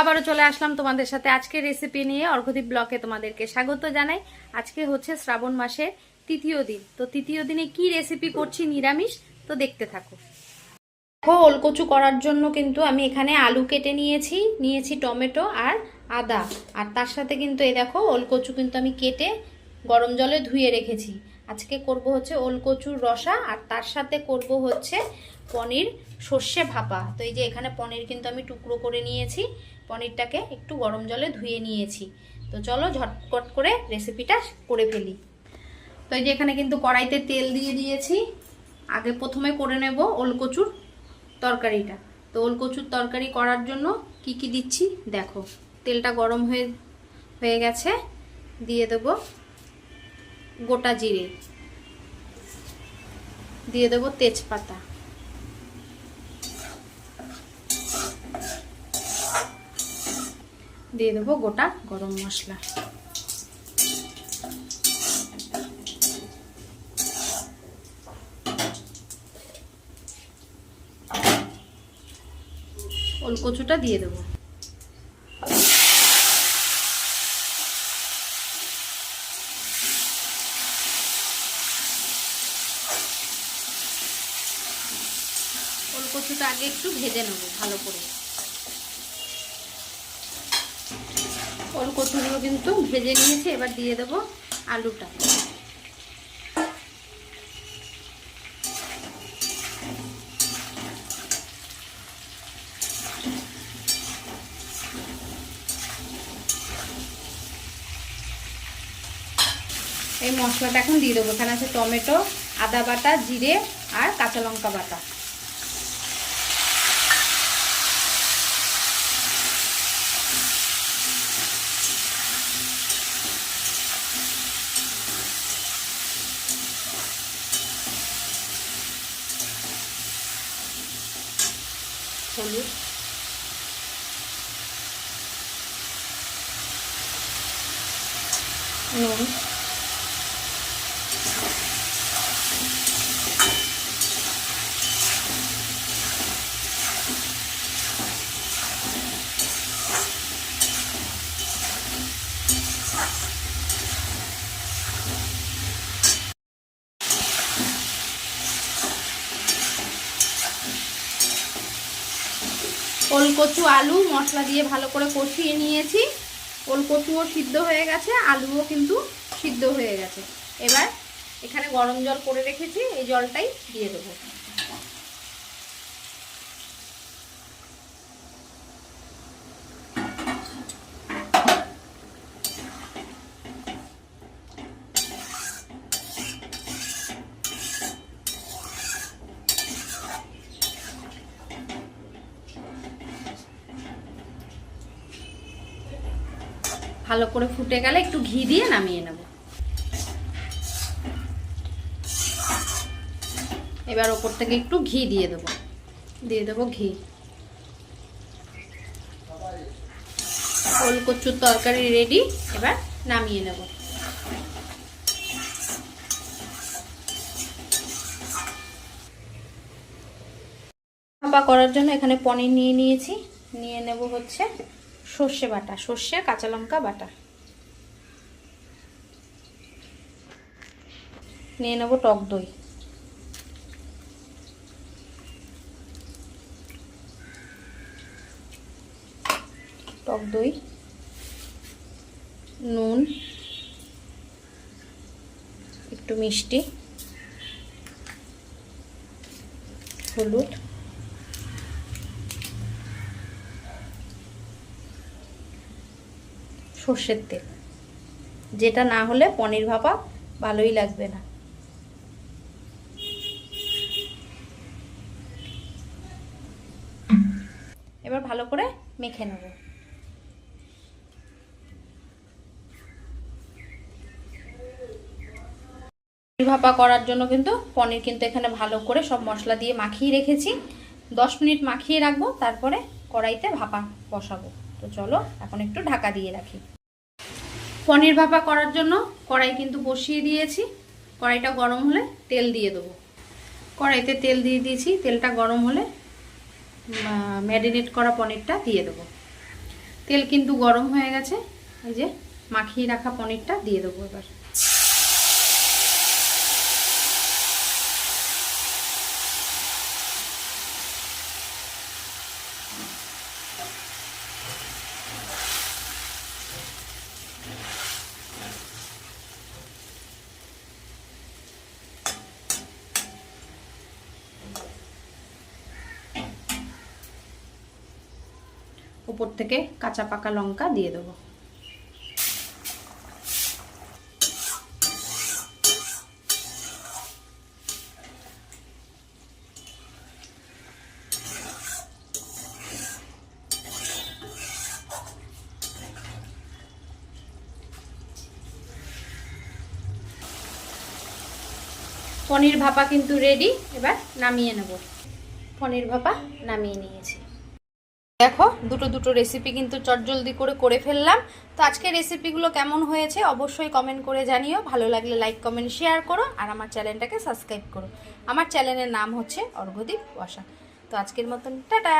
আবারও চলে আসলাম তোমাদের সাথে আজকে রেসিপি নিয়ে। অর্ঘদীপ ব্লকে তোমাদেরকে স্বাগত জানাই। আজকে হচ্ছে শ্রাবণ মাসের তৃতীয় দিন। তো তৃতীয় দিনে কি রেসিপি করছি নিরামিষ, তো দেখতে থাকো। দেখো, ওলকচু করার জন্য কিন্তু আমি এখানে আলু কেটে নিয়েছি নিয়েছি টমেটো আর আদা। আর তার সাথে কিন্তু এই দেখো, ওলকচু কিন্তু আমি কেটে গরম জলে ধুয়ে রেখেছি। আজকে করব হচ্ছে ওলকচুর রসা, আর তার সাথে করব হচ্ছে পনির সর্ষে ভাপা। তো এই যে এখানে পনির কিন্তু আমি টুকরো করে নিয়েছি। পনিরটাকে একটু গরম জলে ধুয়ে নিয়েছি। তো চলো ঝটপট করে রেসিপিটা করে ফেলি। তো এই যে এখানে কিন্তু কড়াইতে তেল দিয়ে দিয়েছি। আগে প্রথমে করে নেব ওলকচুর তরকারিটা। তো ওলকচুর তরকারি করার জন্য কি কি দিচ্ছি দেখো। তেলটা গরম হয়ে হয়ে গেছে। দিয়ে দেব গোটা জিরে। দিয়ে দেব তেজপাতা। দিয়ে দেবো গোটা গরম মশলা। ওলকচুটা দিয়ে দেবো। ওলকচুটা আগে একটু ভেজে নেব ভালো করে। ওলকচুগুলো কিন্তু ভেজে নিয়েছি, এবার দিয়ে দেবো আলুটা। এই মশলাটা এখন দিয়ে দেবো। এখানে আছে টমেটো, আদা বাটা, জিরে আর কাঁচা লঙ্কা বাটা। হলুদ নুন ওলকচু আলু মশলা দিয়ে ভালো করে কষিয়ে নিয়েছি। ওলকচুও সিদ্ধ হয়ে গেছে, আলুও কিন্তু সিদ্ধ হয়ে গেছে। এবার এখানে গরম জল করে রেখেছি, এই জলটাই দিয়ে দেবো। ভালো করে ফুটে গেলে একটু ঘি দিয়ে নামিয়ে নেব। এবার ওপর থেকে একটু ঘি দিয়ে দেবো। দিয়ে দেবো ঘি। ওল কচুর তরকারি রেডি এবার নামিয়ে নেব। করার জন্য এখানে পনির নিয়ে নিয়েছি। নিয়ে নেব হচ্ছে সর্ষে বাটা, সর্ষে, কাঁচা লঙ্কা বাটা। নিয়ে নেব টক দই। টক দই, নুন, একটু মিষ্টি, হলুদ। সর্ষের তেল। যেটা না হলে পনির ভাপা ভালোই লাগবে না। এবার ভালো করে মেখে নেব। পনির ভাপা করার জন্য কিন্তু পনির কিন্তু এখানে ভালো করে সব মশলা দিয়ে মাখিয়ে রেখেছি। দশ মিনিট মাখিয়ে রাখব, তারপরে কড়াইতে ভাপা বসাবো। তো চলো, এখন একটু ঢাকা দিয়ে রাখি। পনির ভাপা করার জন্য কড়াই কিন্তু বসিয়ে দিয়েছি। কড়াইটা গরম হলে তেল দিয়ে দেবো। কড়াইতে তেল দিয়ে দিয়েছি, তেলটা গরম হলে ম্যারিনেট করা পনিরটা দিয়ে দেবো। তেল কিন্তু গরম হয়ে গেছে, এই যে মাখিয়ে রাখা পনিরটা দিয়ে দেবো এবার। উপর থেকে কাঁচা পাকা লঙ্কা দিয়ে দেবো। পনির ভাপা কিন্তু রেডি এবার নামিয়ে নেব। পনির ভাপা নামিয়ে নিয়েছি। দেখো, দুটো দুটো রেসিপি কিন্তু চটজলদি করে করে ফেললাম। তো আজকে রেসিপিগুলো কেমন হয়েছে অবশ্যই কমেন্ট করে জানিও। ভালো লাগলে লাইক কমেন্ট শেয়ার করো আর আমার চ্যানেলটাকে সাবস্ক্রাইব করো। আমার চ্যানেলের নাম হচ্ছে অর্ঘদীপ ওয়াসা। তো আজকের মতন, টাটা!